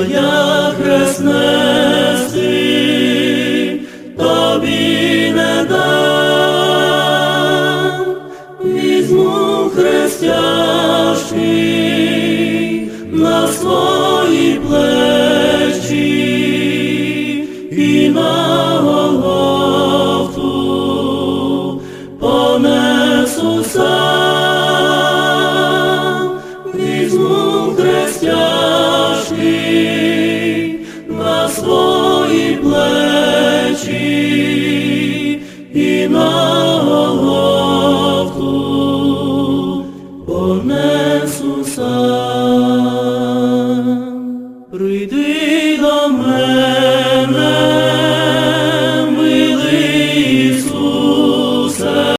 я хрест тобі не дам, візьму хрестя Прийди до мене.